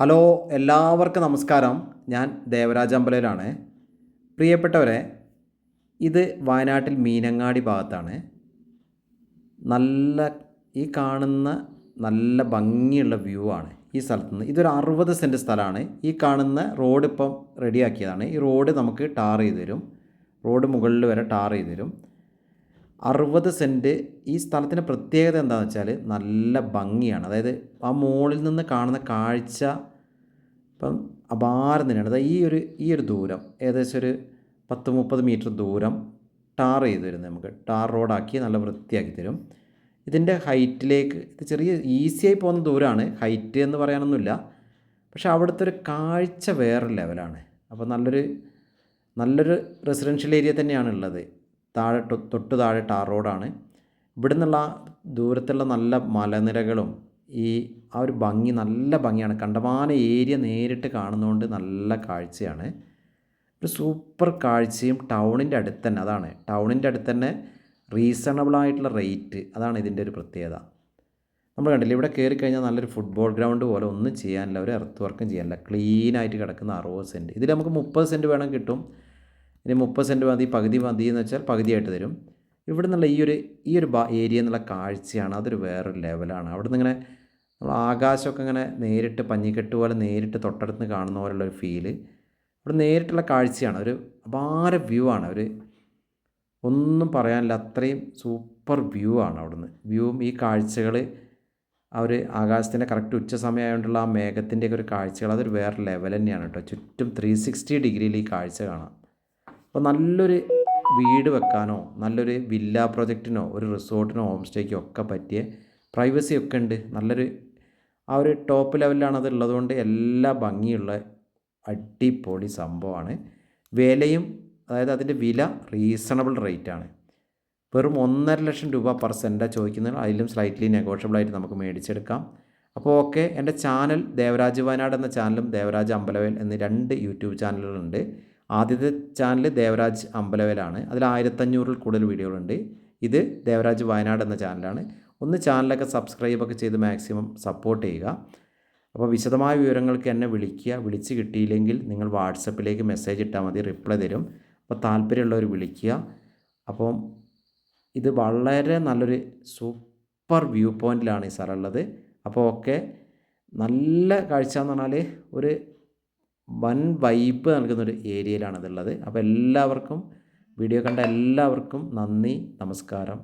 Hello എല്ലാവർക്കും നമസ്കാരം. ഞാൻ ദേവരാജ അമ്പലയിലാണ് പ്രിയപ്പെട്ടവരെ ഇത് വയനാട്ടിൽ മീനങ്ങാടി ഭാഗത്താണ്. നല്ല ഈ കാണുന്ന നല്ല ഭംഗിയുള്ള വ്യൂ ആണ് ഈ സ്ഥലത്ത് നിന്ന് ഇതൊരു അറുപത് സെന്റ് സ്ഥലമാണ്. ഈ കാണുന്ന റോഡ് ഇപ്പം റെഡിയാക്കിയതാണ് ഈ റോഡ് നമുക്ക് ടാർ ചെയ്ത് തരും. റോഡ് മുകളിൽ വരെ ടാർ ചെയ്ത് തരും. അറുപത് സെന്റ് ഈ സ്ഥലത്തിന്റെ പ്രത്യേകത എന്താണെന്ന് വെച്ചാൽ നല്ല ഭംഗിയാണ്. അതായത് ആ മോളിൽ നിന്ന് കാണുന്ന കാഴ്ച ഇപ്പം അപാരം തന്നെയാണ്. അതായത് ഈ ഒരു ഈ ഒരു ദൂരം ഏകദേശം ഒരു പത്ത് മുപ്പത് മീറ്റർ ദൂരം ടാർ ചെയ്ത് തരും നമുക്ക്. ടാർ റോഡാക്കി നല്ല വൃത്തിയാക്കി തരും. ഇതിന്റെ ഹൈറ്റിലേക്ക് ഇത് ചെറിയ ഈസിയായി പോകുന്ന ദൂരമാണ്. ഹൈറ്റ് എന്ന് പറയാനൊന്നുമില്ല. പക്ഷെ അവിടുത്തെ ഒരു കാഴ്ച വേറെ ലെവലാണ്. അപ്പോൾ നല്ലൊരു നല്ലൊരു റെസിഡൻഷ്യൽ ഏരിയ തന്നെയാണ് ഉള്ളത്. താഴെ തൊട്ട് താഴെ ടാർ റോഡാണ്. ഇവിടെ നിന്നുള്ള ദൂരത്തുള്ള നല്ല മലനിരകളും ഈ ആ ഒരു ഭംഗി നല്ല ഭംഗിയാണ്. കണ്ടമാന ഏരിയ നേരിട്ട് കാണുന്നതുകൊണ്ട് നല്ല കാഴ്ചയാണ്. ഒരു സൂപ്പർ കാഴ്ചയും ടൗണിന്റെ അടുത്ത് തന്നെ അതാണ്. ടൗണിന്റെ അടുത്ത് തന്നെ റീസണബിൾ ആയിട്ടുള്ള റേറ്റ് അതാണ് ഇതിന്റെ ഒരു പ്രത്യേകത. നമ്മൾ കണ്ടില്ല ഇവിടെ കയറി കഴിഞ്ഞാൽ നല്ലൊരു ഫുട്ബോൾ ഗ്രൗണ്ട് പോലെ ഒന്നും ചെയ്യാനില്ല ഒരു എർത്ത് വർക്കും ചെയ്യാനില്ല. ക്ലീനായിട്ട് കിടക്കുന്ന അറുപത് സെന്റ് ഇതിൽ നമുക്ക് മുപ്പത് സെന്റ് വേണം കിട്ടും. ഇനി മുപ്പത് സെന്റ് മതി പകുതി മതി എന്ന് വെച്ചാൽ പകുതിയായിട്ട് തരും. ഇവിടെ നിന്നുള്ള ഈ ഒരു ഈ ഒരു ഏരിയ എന്നുള്ള കാഴ്ചയാണ് അതൊരു വേറൊരു ലെവലാണ്. അവിടെ നിന്ന് ഇങ്ങനെ നമ്മൾ ആകാശമൊക്കെ ഇങ്ങനെ നേരിട്ട് പഞ്ഞിക്കെട്ട് പോലെ നേരിട്ട് തൊട്ടടുത്ത് കാണുന്ന പോലുള്ള ഒരു ഫീൽ ഇവിടെ നേരിട്ടുള്ള കാഴ്ചയാണ് ഒരു അപാര വ്യൂ ആണ് ഒരു ഒന്നും പറയാനില്ല അത്രയും സൂപ്പർ വ്യൂ ആണ് അവിടുന്ന്. വ്യൂവും ഈ കാഴ്ചകൾ ആ ഒരു ആകാശത്തിന്റെ കറക്റ്റ് ഉച്ച സമയമായതുകൊണ്ടുള്ള ആ മേഘത്തിന്റെയൊക്കെ ഒരു കാഴ്ചകൾ അതൊരു വേറെ ലെവൽ തന്നെയാണ് കേട്ടോ. ചുറ്റും ത്രീ സിക്സ്റ്റി ഡിഗ്രിയിൽ ഈ കാഴ്ച കാണാം. അപ്പോൾ നല്ലൊരു വീട് വെക്കാനോ നല്ലൊരു വില്ല പ്രൊജക്റ്റിനോ ഒരു റിസോർട്ടിനോ ഹോം സ്റ്റേക്കോ ഒക്കെ പറ്റിയ പ്രൈവസി ഒക്കെ ഉണ്ട്. നല്ലൊരു ആ ഒരു ടോപ്പ് ലെവലിലാണ് അത് ഉള്ളതുകൊണ്ട് എല്ലാ ഭംഗിയുള്ള അടിപൊളി സംഭവമാണ്. വിലയും അതായത് അതിന്റെ വില റീസണബിൾ റേറ്റാണ് വെറും ഒന്നര ലക്ഷം രൂപ പെർ സെന്റാണ് ചോദിക്കുന്നത്. അതിലും സ്ലൈറ്റ്ലി നെഗോഷ്യബിൾ ആയിട്ട് നമുക്ക് മേടിച്ചെടുക്കാം. അപ്പോൾ ഓക്കെ എന്റെ ചാനൽ ദേവരാജ് വയനാട് എന്ന ചാനലും ദേവരാജ് അമ്പലവേൽ എന്നീ രണ്ട് യൂട്യൂബ് ചാനലുകളുണ്ട് ആദ്യത്തെ ചാനൽ ദേവരാജ് അമ്പലവേലാണ് അതിൽ ആയിരത്തഞ്ഞൂറിൽ കൂടുതൽ വീഡിയോകളുണ്ട്. ഇത് ദേവരാജ് വയനാട് എന്ന ചാനലാണ്. ഒന്ന് ചാനലൊക്കെ സബ്സ്ക്രൈബൊക്കെ ചെയ്ത് മാക്സിമം സപ്പോർട്ട് ചെയ്യുക. അപ്പോൾ വിശദമായ വിവരങ്ങൾക്ക് എന്നെ വിളിക്കുക. വിളിച്ച് കിട്ടിയില്ലെങ്കിൽ നിങ്ങൾ വാട്സപ്പിലേക്ക് മെസ്സേജ് ഇട്ടാൽ മതി റിപ്ലൈ തരും. അപ്പോൾ താല്പര്യമുള്ളവർ വിളിക്കുക. അപ്പം ഇത് വളരെ നല്ലൊരു സൂപ്പർ വ്യൂ പോയിന്റിലാണ് ഈ സ്ഥലമുള്ളത് അപ്പോൾ ഓക്കെ നല്ല കാഴ്ച എന്ന് പറഞ്ഞാൽ ഒരു വൻ വൈബ് നൽകുന്നൊരു ഏരിയയിലാണ് അതുള്ളത് അപ്പോൾ എല്ലാവർക്കും വീഡിയോ കണ്ട എല്ലാവർക്കും നന്ദി നമസ്കാരം.